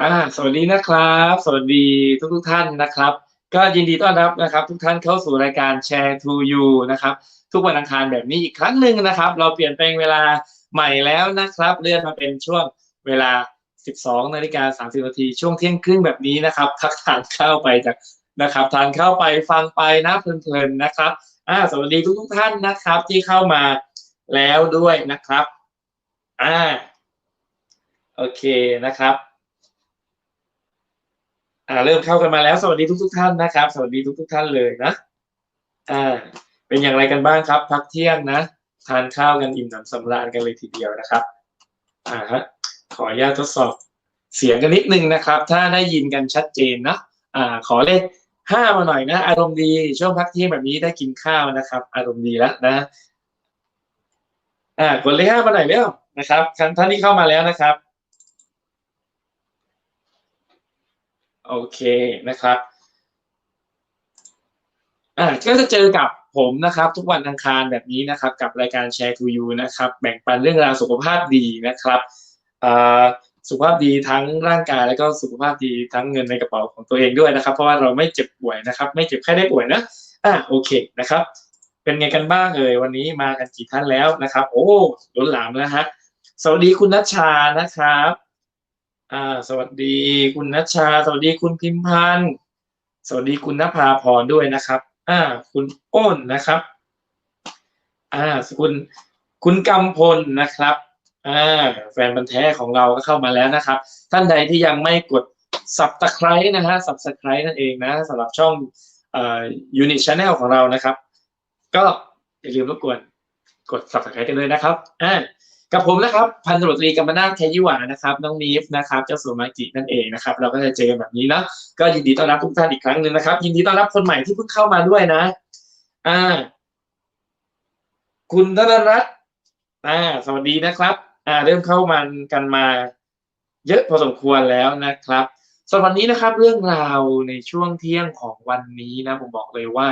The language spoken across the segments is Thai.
อ่าสวัสดีนะครับ สวัสดีทุกทุกท่านนะครับ ก็ยินดีต้อนรับนะครับ ทุกท่านเข้าสู่รายการ Share to You นะครับ ทุกวันอังคารแบบนี้อีกครั้งหนึ่งนะครับ เราเปลี่ยนแปลงเวลาใหม่แล้วนะครับ เลื่อนมาเป็นช่วงเวลา 12นาฬิกา30นาทีช่วงเที่ยงครึ่งแบบนี้นะครับทักทานเข้าไปจากนะครับทานเข้าไปฟังไปนะเพลินๆนะครับอ่าสวัสดีทุกทุกท่านนะครับที่เข้ามาแล้วด้วยนะครับอ่า โอเคนะครับอ่าเริ่มเข้ากันมาแล้ว สวัสดีทุกทุกท่านนะครับ สวัสดีทุกทุกท่านเลยนะอ่าเป็นอย่างไรกันบ้างครับ พักเที่ยงนะ ทานข้าวกันอิ่มหนำสำราญกันเลยทีเดียวนะครับอ่าฮะขออนุญาตทดสอบเสียงกันนิดนึงนะครับ ถ้าได้ยินกันชัดเจนนะอ่าขอเลขห้ามาหน่อยนะ อารมณ์ดีช่วงพักเที่ยงแบบนี้ได้กินข้าวนะครับ อารมณ์ดีแล้วนะอ่ากดเลขห้ามาหน่อยเร็วนะครับท่านที่เข้ามาแล้วนะครับ โอเคนะครับอ่าก็จะเจอกับผมนะครับ ทุกวันอังคารแบบนี้นะครับ กับรายการ Share to You นะครับ แบ่งปันเรื่องราวสุขภาพดีนะครับอ่าสุขภาพดีทั้งร่างกายแล้วก็สุขภาพดีทั้งเงินในกระเป๋าของตัวเองด้วยนะครับ เพราะว่าเราไม่เจ็บป่วยนะครับ ไม่เจ็บแค่ได้ป่วยนะอ่าโอเคนะครับ เป็นไงกันบ้างเอ่ยวันนี้มากันกี่ท่านแล้วนะครับ โอ้ล้นหลามแล้วฮะสวัสดีคุณนัชชานะครับ อ่า สวัสดีคุณนัชชา สวัสดีคุณพิมพันธ์สวัสดีคุณนภาพรด้วยนะครับ อ่า คุณอ้นนะครับ อ่าคุณคุณกำพลนะครับ อ่า แฟนบันแท้ของเราก็เข้ามาแล้วนะครับ ท่านใดที่ยังไม่กด subscribe นะฮะ subscribe นั่นเองนะสำหรับช่องอ่อ unit channel ของเรานะครับ ก็อย่าลืมรบกวนกด subscribe กันเลยนะครับ อ่า กับผมนะครับพันตำรวจตรีกำมนาถแคยิวานะครับน้องนีฟนะครับเจ้าสัวมากินั่นเองนะครับ เราก็จะเจอกันแบบนี้นะก็ยินดีต้อนรับทุกท่านอีกครั้งหนึ่งนะครับ ยินดีต้อนรับคนใหม่ที่เพิ่งเข้ามาด้วยนะ อ่า คุณธนรัตน์อ่า สวัสดีนะครับ อ่า เริ่มเข้ามากันมา เยอะพอสมควรแล้วนะครับสำหรับวันนี้นะครับ เรื่องราวในช่วงเที่ยงของวันนี้นะ ผมบอกเลยว่า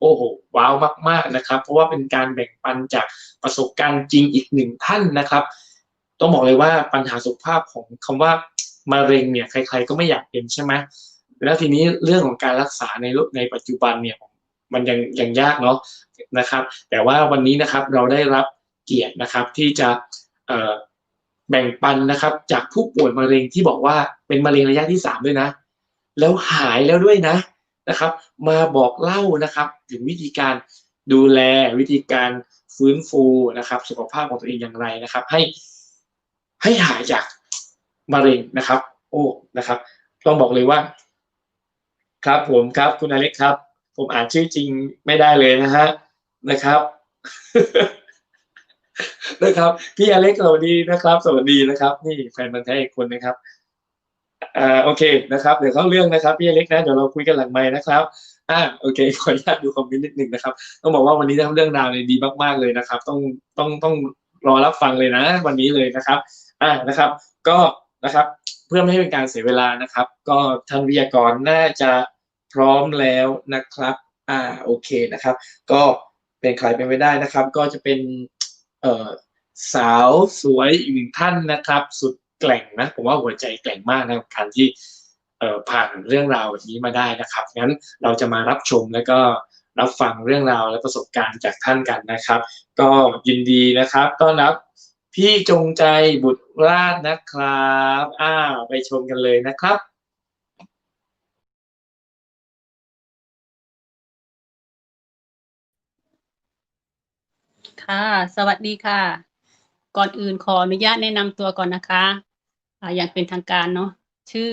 โอ้โหว้าวมากๆนะครับ เพราะว่าเป็นการแบ่งปันจากประสบการณ์จริงอีกหนึ่งท่านนะครับ ต้องบอกเลยว่าปัญหาสุขภาพของคำว่ามะเร็งเนี่ยใคร ๆ ก็ไม่อยากเป็นใช่ไหมแล้วทีนี้เรื่องของการรักษาในในปัจจุบันเนี่ยมันยังยังยากเนาะนะครับ แต่ว่าวันนี้นะครับเราได้รับเกียรตินะครับที่จะแบ่งปันนะครับ จากผู้ป่วยมะเร็งที่บอกว่าเป็นมะเร็งระยะที่สามด้วยนะ แล้วหายแล้วด้วยนะ นะครับ มาบอกเล่านะครับ ถึงวิธีการดูแลวิธีการฟื้นฟูนะครับ สุขภาพของตัวเองอย่างไรนะครับ ให้ให้หายจากมะเร็งนะครับ โอ้นะครับ ต้องบอกเลยว่า ครับผมครับ คุณอเล็กครับ ผมอ่านชื่อจริงไม่ได้เลยนะฮะนะครับนะครับ พี่อเล็กสวัสดีนะครับ สวัสดีนะครับ นี่แฟนบันธุ์แท้อีกคนนะครับ อ่าโอเคนะครับเดี๋ยวเข้าเรื่องนะครับพี่เล็กนะเดี๋ยวเราคุยกันหลังไมค์นะครับอ่าโอเคขออนุญาตดูคอมเมนต์นิดหนึ่งนะครับต้องบอกว่าวันนี้ทำเรื่องราวเนี่ยดีมากๆเลยนะครับ ต้องต้องต้องรอรับฟังเลยนะ วันนี้เลยนะครับอ่านะครับ ก็นะครับเพื่อไม่ให้เป็นการเสียเวลานะครับ ก็ท่านวิทยากรน่าจะพร้อมแล้วนะครับอ่าโอเคนะครับ ก็เป็นใครเป็นไม่ได้นะครับ ก็จะเป็นเอ่อสาวสวยอีกหนึ่งท่านนะครับ สุด แกล่งนะผมว่าหัวใจแกล่งมากนะกับการที่เอ่อผ่านเรื่องราวแบบนี้มาได้นะครับงั้นเราจะมารับชมแล้วก็รับฟังเรื่องราวและประสบการณ์จากท่านกันนะครับ ก็ยินดีนะครับต้อนรับพี่จงใจบุตรราชนะครับอ้าวไปชมกันเลยนะครับค่ะ สวัสดีค่ะ ก่อนอื่นขออนุญาตแนะนำตัวก่อนนะคะออย่างเป็นทางการเนาะชื่อ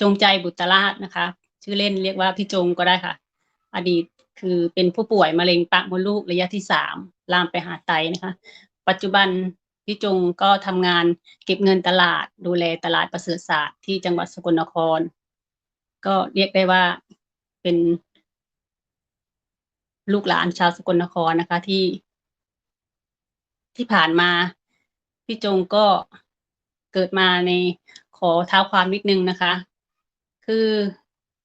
จงใจบุตรราชนะคะ ชื่อเล่นเรียกว่าพี่จงก็ได้ค่ะ อดีตคือเป็นผู้ป่วยมะเร็งปากมดลูกระยะที่สามลามไปหาไตนะคะ ปัจจุบันพี่จงก็ทำงานเก็บเงินตลาด ดูแลตลาดประเสริฐศาสตร์ที่จังหวัดสกลนคร ก็เรียกได้ว่าเป็น ลูกหลานชาวสกลนครนะคะที่ที่ผ่านมา พี่จงก็เกิดมาในขอเท้าความนิดนึงนะคะ คือ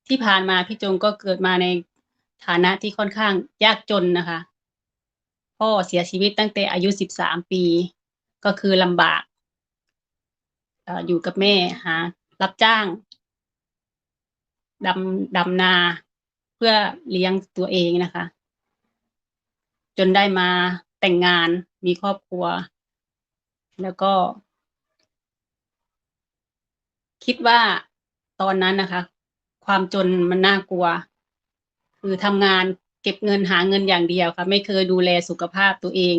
ที่ผ่านมาพี่จงก็เกิดมาในฐานะที่ค่อนข้างยากจนนะคะ พ่อเสียชีวิตตั้งแต่อายุสิบสามปี ก็คือลำบากอยู่กับแม่หารับจ้างดำดำนาเพื่อเลี้ยงตัวเองนะคะ จนได้มาแต่งงานมีครอบครัว แล้วก็ คิดว่าตอนนั้นนะคะ ความจนมันน่ากลัว คือทำงานเก็บเงินหาเงินอย่างเดียวค่ะ ไม่เคยดูแลสุขภาพตัวเอง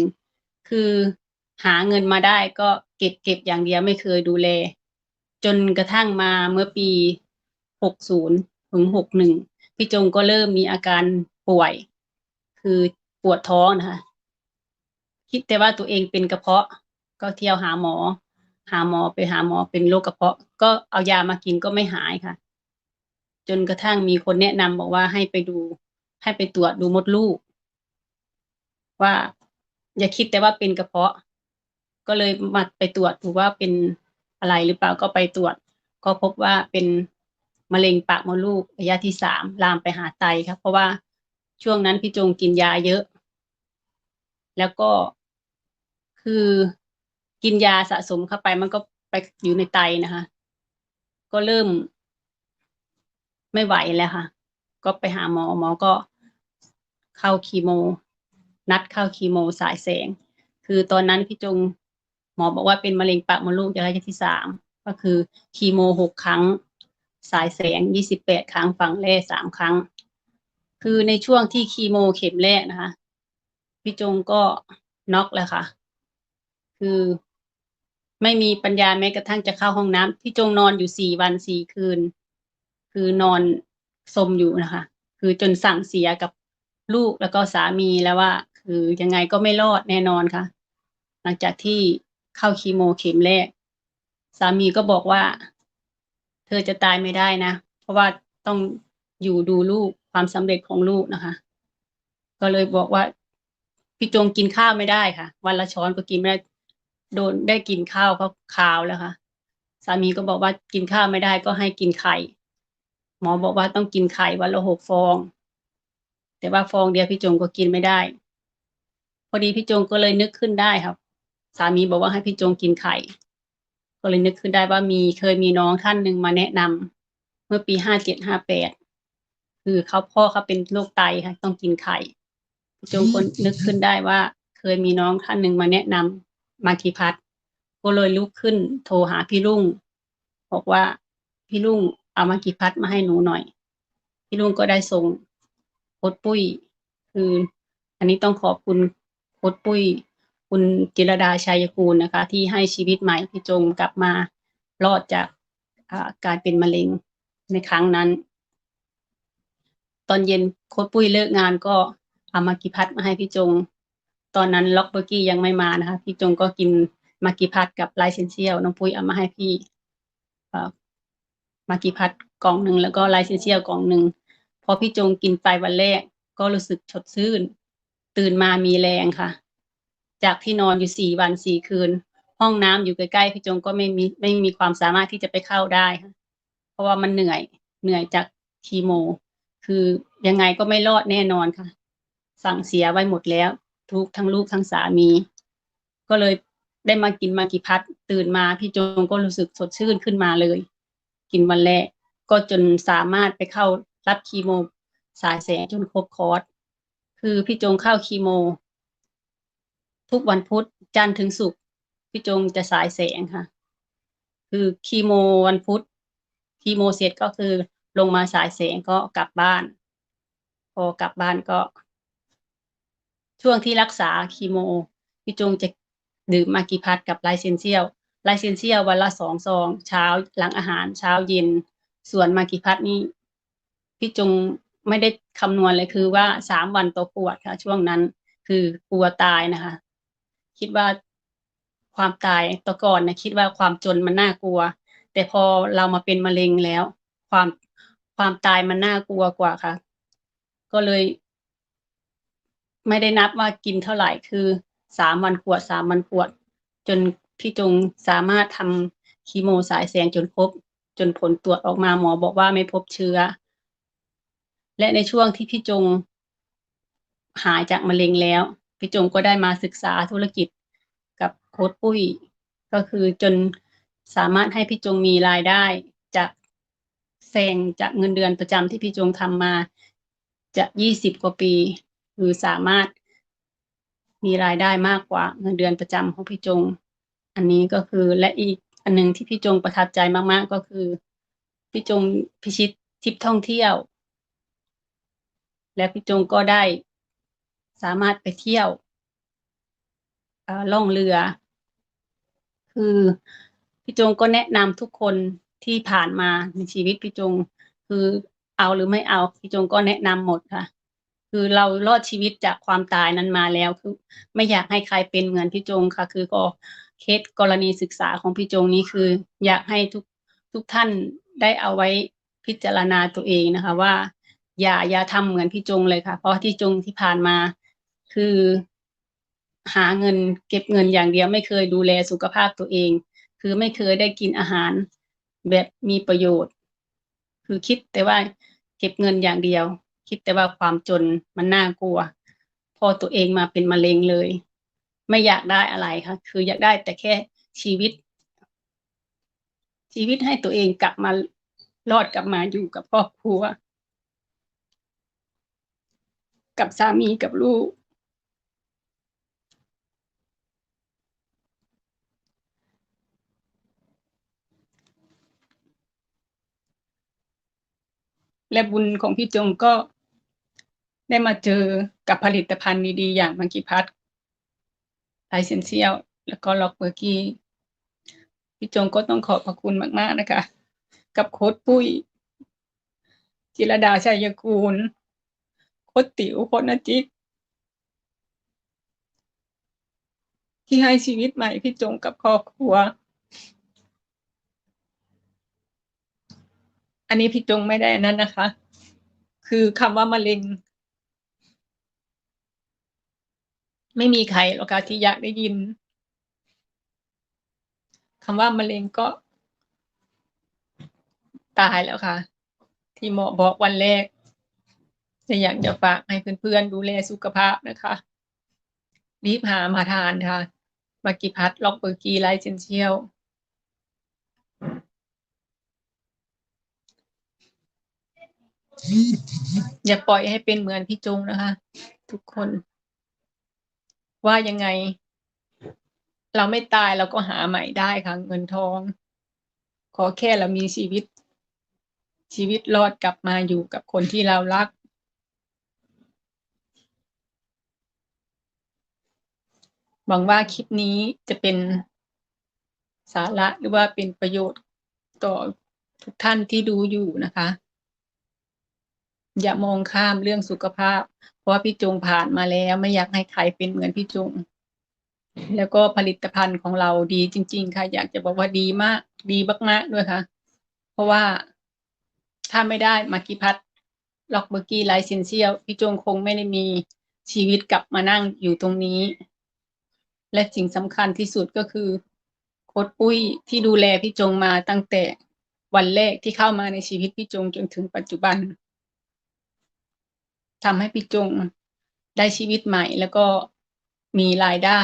คือหาเงินมาได้ก็เก็บเก็บอย่างเดียวไม่เคยดูแล จนกระทั่งมาเมื่อปีหกศูนย์ถึงหกหนึ่งพี่จงก็เริ่มมีอาการป่วย คือปวดท้องนะคะ คิดแต่ว่าตัวเองเป็นกระเพาะ ก็เที่ยวหาหมอ หาหมอไปหาหมอเป็นโรคกระเพาะ ก็เอายามากินก็ไม่หายค่ะ จนกระทั่งมีคนแนะนำบอกว่าให้ไปดู ให้ไปตรวจดูมดลูก ว่าอย่าคิดแต่ว่าเป็นกระเพาะ ก็เลยมาไปตรวจดูว่าเป็นอะไรหรือเปล่าก็ไปตรวจ ก็พบว่าเป็นมะเร็งปากมดลูกระยะที่สามลามไปหาไตครับ เพราะว่าช่วงนั้นพี่จงกินยาเยอะ แล้วก็คือ กินยาสะสมเข้าไป มันก็ไปอยู่ในไตนะคะ ก็เริ่มไม่ไหวแล้วค่ะ ก็ไปหาหมอหมอก็เข้าคีโม นัดเข้าคีโมสายแสง คือตอนนั้นพี่จงหมอบอกว่าเป็นมะเร็งปากมดลูกระยะที่สามก็คือคีโมหกครั้ง สายแสงยี่สิบแปดครั้งฝังแร่สามครั้ง คือในช่วงที่คีโมเข็มแรกนะคะ พี่จงก็น็อกแล้วค่ะ คือ ไม่มีปัญญาแม้กระทั่งจะเข้าห้องน้ำพี่จงนอนอยู่สี่วันสี่คืน คือนอนสมอยู่นะคะ คือจนสั่งเสียกับลูกแล้วก็สามีแล้วว่า คือยังไงก็ไม่รอดแน่นอนค่ะ หลังจากที่เข้าคีโมเข็มแรก สามีก็บอกว่า เธอจะตายไม่ได้นะ เพราะว่าต้องอยู่ดูลูกความสำเร็จของลูกนะคะ ก็เลยบอกว่าพี่จงกินข้าวไม่ได้ค่ะ วันละช้อนก็กินไม่ได้ โดนได้กินข้าวก็คาวแล้วค่ะ สามีก็บอกว่ากินข้าวไม่ได้ก็ให้กินไข่ หมอบอกว่าต้องกินไข่วันละหกฟอง แต่ว่าฟองเดียวพี่จงก็กินไม่ได้ พอดีพี่จงก็เลยนึกขึ้นได้ครับ สามีบอกว่าให้พี่จงกินไข่ ก็เลยนึกขึ้นได้ว่ามีเคยมีน้องท่านหนึ่งมาแนะนำเมื่อปีห้าเจ็ดห้าแปดคือเขาพ่อเขาเป็นโรคไตค่ะ ต้องกินไข่พี่จงก็นึกขึ้นได้ว่า เคยมีน้องท่านหนึ่งมาแนะนำ มาคีพัดก็เลยลุกขึ้น โทรหาพี่ลุงบอกว่าพี่ลุงเอามากีพัดมาให้หนูหน่อย พี่ลุงก็ได้ส่งโคดปุ้ย คือ อันนี้ต้องขอบคุณโคดปุ้ย คุณจิรดาชัยกูลนะคะ ที่ให้ชีวิตใหม่พี่จงกลับมารอดจากการเป็นมะเร็งในครั้งนั้น ตอนเย็นโคดปุ้ยเลิกงานก็เอามากีพัดมาให้พี่จง ตอนนั้นล็อกเบอร์กี้ยังไม่มานะคะ พี่จงก็กินมากีพัดกับไลเซนเชียลน้องปุ้ยเอามาให้พี่มากีพัดกล่องหนึ่งแล้วก็ไลเซนเชียลกล่องหนึ่งพอพี่จงกินไปวันแรกก็รู้สึกสดชื่น ตื่นมามีแรงค่ะ จากที่นอนอยู่สี่วันสี่คืน ห้องน้ำอยู่ใกล้ๆพี่จงก็ไม่มีไม่มีความสามารถที่จะไปเข้าได้ค่ะเพราะว่ามันเหนื่อยเหนื่อยจากคีโม คือยังไงก็ไม่รอดแน่นอนค่ะ สั่งเสียไว้หมดแล้ว ทุกทั้งลูกทั้งสามี ก็เลยได้มากินมากี่พัดตื่นมาพี่จงก็รู้สึกสดชื่นขึ้นมาเลย กินวันแรกก็จนสามารถไปเข้ารับคีโมสายแสงจนครบคอร์สคือพี่จงเข้าคีโม ทุกวันพุธจันทร์ถึงศุกร์พี่จงจะสายแสงค่ะ คือคีโมวันพุธคีโมเสร็จก็คือลงมาสายแสงก็กลับบ้าน พอกลับบ้านก็ ช่วงที่รักษาคีโมพี่จงจะดื่มมากีพัดกับไลเซนเซียลไลเซนเซียลวันละสองซอง เช้าหลังอาหารเช้าเย็น ส่วนมากีพัดนี่พี่จงไม่ได้คำนวณเลยคือว่าสามวันต่อขวดค่ะ ช่วงนั้นคือกลัวตายนะคะ คิดว่าความตายต่อก่อนนะคิดว่าความจนมันน่ากลัว แต่พอเรามาเป็นมะเร็งแล้ว ความความตายมันน่ากลัวกว่าค่ะ ก็เลย ไม่ได้นับว่ากินเท่าไหร่คือสามวันขวดสามวันขวด จนพี่จงสามารถทำคีโมสายแสงจนครบ จนผลตรวจออกมาหมอบอกว่าไม่พบเชื้อ และในช่วงที่พี่จงหายจากมะเร็งแล้ว พี่จงก็ได้มาศึกษาธุรกิจกับโค้ดปุ้ย ก็คือจนสามารถให้พี่จงมีรายได้จากแซงจากเงินเดือนประจำที่พี่จงทำมาจะยี่สิบกว่าปี หรือสามารถมีรายได้มากกว่าเงินเดือนประจำของพี่จง อันนี้ก็คือและอีกอันหนึงที่พี่จงประทับใจมาก ๆ ก็คือพี่จงพิชิตทริปท่องเที่ยว และพี่จงก็ได้สามารถไปเที่ยวอ่อล่องเรือ คือพี่จงก็แนะนำทุกคนที่ผ่านมาในชีวิตพี่จง คือเอาหรือไม่เอาพี่จงก็แนะนำหมดค่ะ คือเรารอดชีวิตจากความตายนั้นมาแล้วคือ ไม่อยากให้ใครเป็นเหมือนพี่จงค่ะ คือก็เคสกรณีศึกษาของพี่จงนี้คือ อยากให้ทุกทุกท่านได้เอาไว้พิจารณาตัวเองนะคะ ว่า อย่าอย่าทำเหมือนพี่จงเลยค่ะ เพราะที่จงที่ผ่านมา คือ หาเงินเก็บเงินอย่างเดียวไม่เคยดูแลสุขภาพตัวเอง คือไม่เคยได้กินอาหารแบบมีประโยชน์ คือคิดแต่ว่าเก็บเงินอย่างเดียว คิดแต่ว่าความจนมันน่ากลัว พอตัวเองมาเป็นมะเร็งเลย ไม่อยากได้อะไรค่ะ คืออยากได้แต่แค่ชีวิต ชีวิตให้ตัวเองกลับมารอดกลับมาอยู่กับครอบครัว กับสามีกับลูก และบุญของพี่จงก็ ได้มาเจอกับผลิตภัณฑ์ดีๆ อย่างมังคีพัทไลเซนเซียลแล้วก็ล็อกเบอร์กี้พี่จงก็ต้องขอบพระคุณมาก ๆ นะคะ กับโค้ดปุ้ย จิรดาชัยกูล โค้ดติ๋วโค้ดนจิก ที่ให้ชีวิตใหม่พี่จงกับครอบครัว อันนี้พี่จงไม่ได้นนั้นนะคะ คือคำว่ามะเร็ง ไม่มีใครหรอกค่ะที่อยากได้ยินคำว่ามะเร็งก็ ตายแล้วค่ะ ที่หมอบอกวันแรกจะอยากจะฝากให้เพื่อนๆดูแลสุขภาพนะคะ รีบหามาทานค่ะมากิพัทล็อกเบอร์กีไลเซนเชียลอย่าปล่อยให้เป็นเหมือนพี่จงนะคะ ทุกคน ว่ายังไง เราไม่ตายเราก็หาใหม่ได้ค่ะ เงินทอง ขอแค่เรามีชีวิต ชีวิตรอดกลับมาอยู่กับคนที่เรารัก หวังว่าคลิปนี้จะเป็นสาระหรือว่าเป็นประโยชน์ต่อทุกท่านที่ดูอยู่นะคะ อย่ามองข้ามเรื่องสุขภาพ เพราะว่าพี่จงผ่านมาแล้วไม่อยากให้ใครเป็นเหมือนพี่จงแล้วก็ผลิตภัณฑ์ของเราดีจริง ๆ ค่ะ อยากจะบอกว่าดีมาก ดีมากๆด้วยค่ะ เพราะว่าถ้าไม่ได้มากิพัทล็อกเบอร์กี้ไลเซนเซียลพี่จงคงไม่ได้มีชีวิตกลับมานั่งอยู่ตรงนี้ และสิ่งสำคัญที่สุดก็คือ โค้ดปุ้ยที่ดูแลพี่จงมาตั้งแต่วันแรกที่เข้ามาในชีวิตพี่จงจนถึงปัจจุบัน ทำให้พี่จงได้ชีวิตใหม่ แล้วก็มีรายได้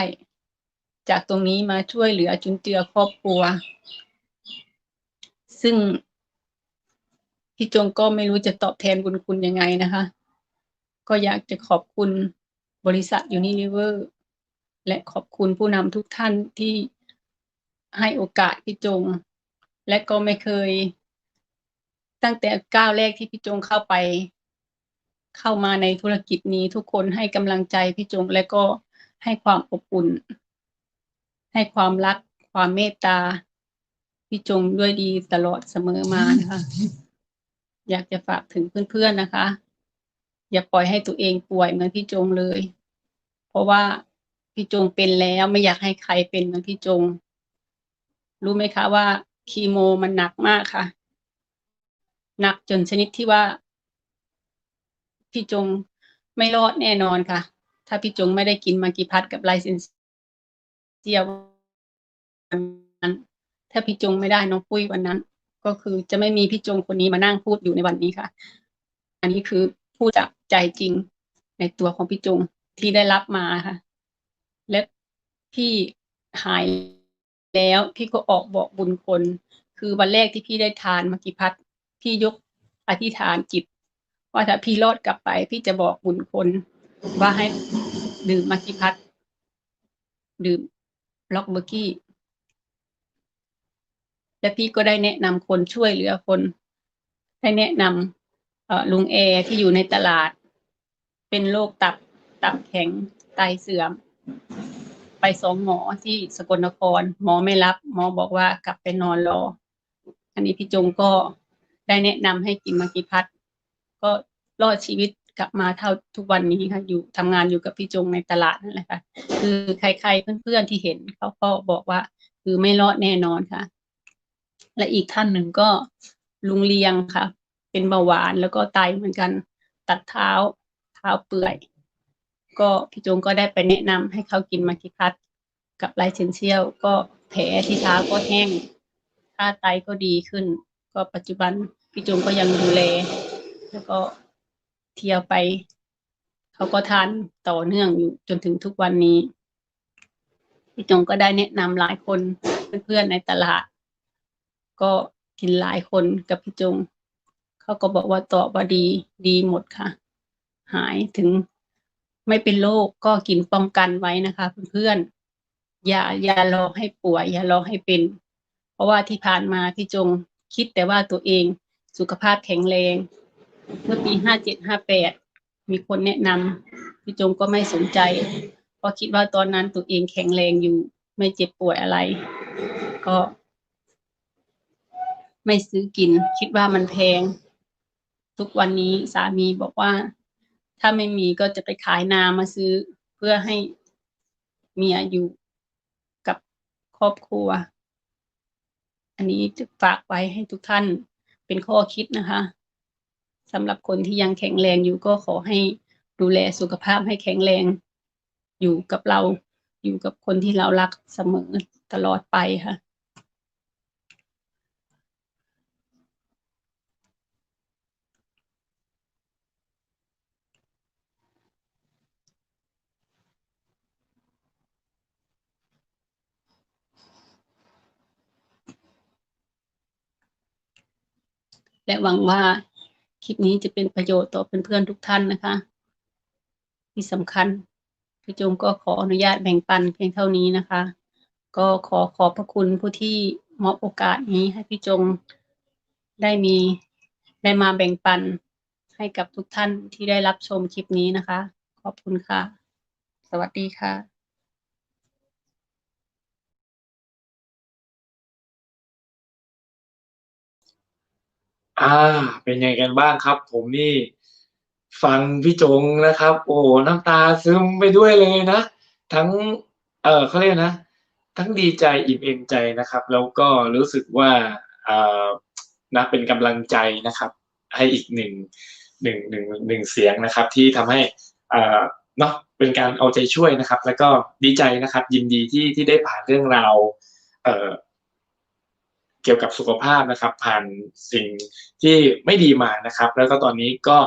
จากตรงนี้มาช่วยเหลือจุนเจือครอบครัว ซึ่งพี่จงก็ไม่รู้จะตอบแทนบุญคุณยังไงนะคะ ก็อยากจะขอบคุณบริษัทยูนิลิเวอร์และขอบคุณผู้นำทุกท่านที่ให้โอกาสพี่จง และก็ไม่เคย ตั้งแต่ก้าวแรกที่พี่จงเข้าไป เข้ามาในธุรกิจนี้ทุกคนให้กำลังใจพี่จงและก็ให้ความอบอุ่น ให้ความรักความเมตตาพี่จงด้วยดีตลอดเสมอมานะคะ อยากจะฝากถึงเพื่อนๆนะคะ อย่าปล่อยให้ตัวเองป่วยเหมือนพี่จงเลย เพราะว่าพี่จงเป็นแล้วไม่อยากให้ใครเป็นเหมือนพี่จง รู้ไหมคะว่าคีโมมันหนักมากค่ะหนักจนชนิดที่ว่า พี่จงไม่รอดแน่นอนค่ะ ถ้าพี่จงไม่ได้กินมากีพัดกับไลเซนเซียวันนั้น ถ้าพี่จงไม่ได้น้องปุ้ยวันนั้น ก็คือจะไม่มีพี่จงคนนี้มานั่งพูดอยู่ในวันนี้ค่ะ อันนี้คือพูดจากใจจริงในตัวของพี่จงที่ได้รับมาค่ะ และพี่หายแล้วพี่ก็ออกบอกบุญคน คือวันแรกที่พี่ได้ทานมากิพัดพี่ยกอธิษฐานจิต ว่าถ้าพี่รอดกลับไป พี่จะบอกบุญคนว่าให้ดื่มมากิพัดดื่มล็อกเบอร์กี้และพี่ก็ได้แนะนำคนช่วยเหลือคน ได้แนะนำลุงแอร์ที่อยู่ในตลาด เป็นโรคตับตับแข็งไตเสื่อม ไปสองหมอที่สกลนคร หมอไม่รับ หมอบอกว่ากลับไปนอนรออันนี้พี่จงก็ได้แนะนำให้กินมากิพัด ก็รอดชีวิตกลับมาเท่าทุกวันนี้ค่ะ อยู่ทำงานอยู่กับพี่จงในตลาดนั่นแหละค่ะ คือใคร ๆเพื่อนๆที่เห็นเขาก็บอกว่า คือไม่รอดแน่นอนค่ะ และอีกท่านหนึ่งก็ลุงเลียงค่ะ เป็นเบาหวานแล้วก็ไตเหมือนกันตัดเท้าเท้าเปื่อย ก็พี่จงก็ได้ไปแนะนำให้เขากินมาคิคัดกับไลเซนเชียลก็แผลที่เท้าก็แห้งค่าไตก็ดีขึ้น ก็ปัจจุบันพี่จงก็ยังดูแล แล้วก็เที่ยวไป เขาก็ทานต่อเนื่องอยู่จนถึงทุกวันนี้พี่จงก็ได้แนะนำหลายคนเพื่อนๆในตลาด ก็กินหลายคนกับพี่จง เขาก็บอกว่าตอบว่าดีดีหมดค่ะ หายถึงไม่เป็นโรคก็กินป้องกันไว้นะคะ เพื่อนๆอย่าอย่ารอให้ป่วย อย่ารอให้เป็น เพราะว่าที่ผ่านมาพี่จงคิดแต่ว่าตัวเองสุขภาพแข็งแรง เมื่อปีห้าเจ็ดห้าแปดมีคนแนะนำพี่จงก็ไม่สนใจ เพราะคิดว่าตอนนั้นตัวเองแข็งแรงอยู่ ไม่เจ็บป่วยอะไร ก็ ไม่ซื้อกิน คิดว่ามันแพง ทุกวันนี้สามีบอกว่า ถ้าไม่มีก็จะไปขายนามาซื้อเพื่อให้เมียอยู่กับครอบครัว อันนี้จะฝากไว้ให้ทุกท่านเป็นข้อคิดนะคะ สำหรับคนที่ยังแข็งแรงอยู่ก็ขอให้ดูแลสุขภาพให้แข็งแรง อยู่กับเราอยู่กับคนที่เรารักเสมอตลอดไปค่ะ และหวังว่า ลิปนี้จะเป็นประโยชน์ต่อเพื่อนๆทุกท่านนะคะ ที่สำคัญพี่จงก็ขออนุญาตแบ่งปันเพียงเท่านี้นะคะ ก็ขอขอบพระคุณผู้ที่มอบโอกาสนี้ให้พี่จงได้มีได้มาแบ่งปันให้กับทุกท่านที่ได้รับชมคลิปนี้นะคะ ขอบคุณค่ะ สวัสดีค่ะ อ่า เป็นไงกันบ้างครับ ผมนี่ ฟังพี่จงนะครับ โอ้โหน้ำตาซึมไปด้วยเลยนะ ทั้ง เออเขาเรียกนะ ทั้งดีใจอิ่มเอมใจนะครับ แล้วก็รู้สึกว่าเออนะเป็นกำลังใจนะครับ ให้อีกหนึ่งหนึ่งหนึ่งหนึ่งเสียงนะครับ ที่ทำให้เอ่อเนาะเป็นการเอาใจช่วยนะครับ แล้วก็ดีใจนะครับ ยินดีที่ที่ได้ผ่านเรื่องราวเอ่อ กี่ยวกับสุขภาพนะครับ ผ่านสิ่งที่ไม่ดีมานะครับ แล้วก็ตอนนี้ก็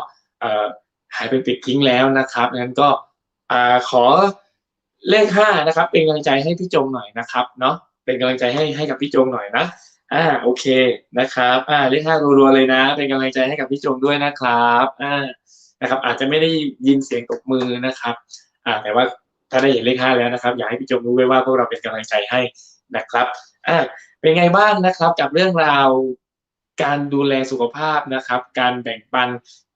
หายเป็นปิดทิ้งแล้วนะครับงั้นก็ขอเลขห้านะครับ เป็นกำลังใจให้พี่จงหน่อยนะครับเนาะเป็นกำลังใจให้ให้กับพี่จงหน่อยนะอ่าโอเคนะครับอ่าเลขห้ารัวๆเลยนะ เป็นกำลังใจให้กับพี่จงด้วยนะครับอ่านะครับ อาจจะไม่ได้ยินเสียงตบมือนะครับอ่าแต่ว่าถ้าได้เห็นเลขห้าแล้วนะครับ อยากให้พี่จงรู้ไว้ว่าพวกเราเป็นกำลังใจให้นะครับ อ่าเป็นไงบ้างนะครับกับเรื่องราวการดูแลสุขภาพนะครับ การแบ่งปัน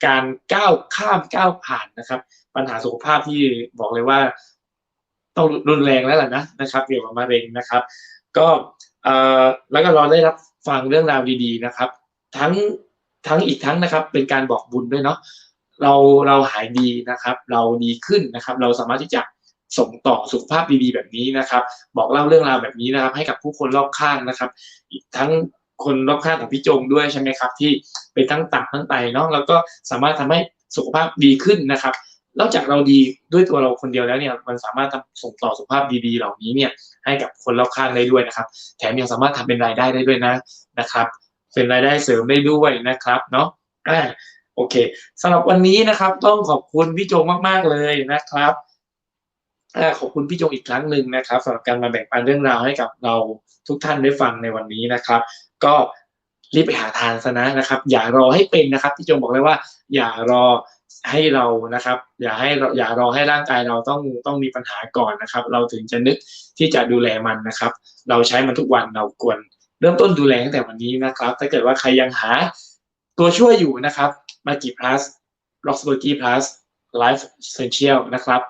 การก้าวข้ามก้าวผ่านนะครับ ปัญหาสุขภาพที่บอกเลยว่าต้องรุนแรงแล้วล่ะนะนะครับเกี่ยวกับมะเร็งนะครับ ก็เอ่อแล้วก็เราได้รับฟังเรื่องราวดีๆนะครับ ทั้งทั้งอีกทั้งนะครับ เป็นการบอกบุญด้วยเนาะเราเราหายดีนะครับ เราดีขึ้นนะครับ เราสามารถที่จะ ส่งต่อสุขภาพดีๆแบบนี้นะครับ บอกเล่าเรื่องราวแบบนี้นะครับ ให้กับผู้คนรอบข้างนะครับ อีกทั้งคนรอบข้างของพี่จงด้วยใช่ไหมครับ ที่เป็นทั้งตับทั้งไตเนาะแล้วก็สามารถทำให้สุขภาพดีขึ้นนะครับนอกจากเราดีด้วยตัวเราคนเดียวแล้วเนี่ยมันสามารถทำส่งต่อสุขภาพดีๆ เหล่านี้เนี่ยให้กับคนรอบข้างได้ด้วยนะครับ แถมยังสามารถทำเป็นรายได้ได้ด้วยนะนะครับ เป็นรายได้เสริมได้ด้วยนะครับเนาะอ่าโอเคสำหรับวันนี้นะครับ ต้องขอบคุณพี่โจงมากๆเลยนะครับ ขอบคุณพี่จงอีกครั้งหนึ่งนะครับสำหรับการมาแบ่งปันเรื่องราวให้กับเราทุกท่านได้ฟังในวันนี้นะครับ ก็รีบไปหาทานซะนะนะครับ อย่ารอให้เป็นนะครับพี่จงบอกเลยว่า อย่ารอให้เรานะครับ อย่าให้เราอย่ารอให้ร่างกายเราต้องต้องมีปัญหาก่อนนะครับ เราถึงจะนึกที่จะดูแลมันนะครับ เราใช้มันทุกวันเราควรเริ่มต้นดูแลตั้งแต่วันนี้นะครับ ถ้าเกิดว่าใครยังหาตัวช่วยอยู่นะครับมากิพลัสล็อกสเบอร์กี้พลัสไลฟ์เซนเชียลนะครับ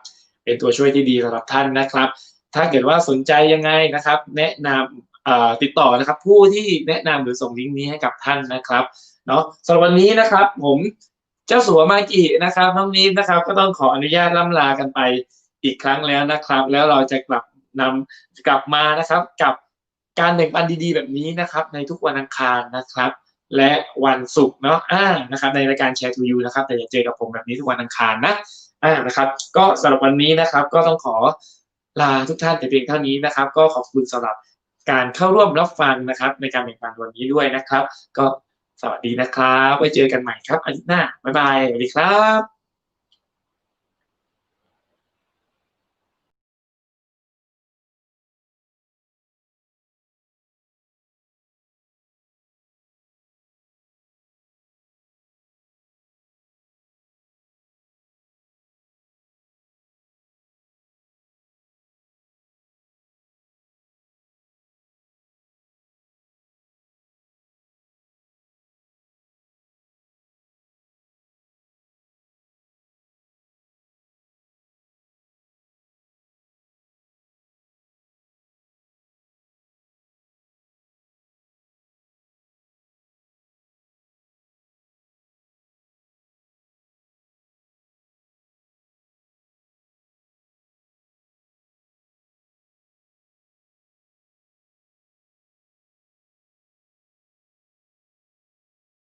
เป็นตัวช่วยที่ดีสำหรับท่านนะครับ ถ้าเกิดว่าสนใจยังไงนะครับ แนะนำติดต่อนะครับ ผู้ที่แนะนำหรือส่งลิงก์นี้ให้กับท่านนะครับเนาะสำหรับวันนี้นะครับ ผมเจ้าสัวมากินะครับน้องนิดนะครับ ก็ต้องขออนุญาตล่ำลากันไปอีกครั้งแล้วนะครับ แล้วเราจะกลับนำกลับมานะครับ กับการแบ่งปันดีๆ แบบนี้นะครับ ในทุกวันอังคารนะครับ และวันศุกร์เนาะอ่านะครับ ในรายการแชร์ทูยูนะครับ แต่อย่าเจอกับผมแบบนี้ทุกวันอังคารนะ อ่านะครับ ก็สำหรับวันนี้นะครับ ก็ต้องขอลาทุกท่านแต่เพียงเท่านี้นะครับ ก็ขอบคุณสำหรับการเข้าร่วมรับฟังนะครับ ในการแบ่งปันวันนี้ด้วยนะครับ ก็สวัสดีนะครับ ไว้เจอกันใหม่ครับอาทิตย์หน้าบ๊ายบายสวัสดีครับ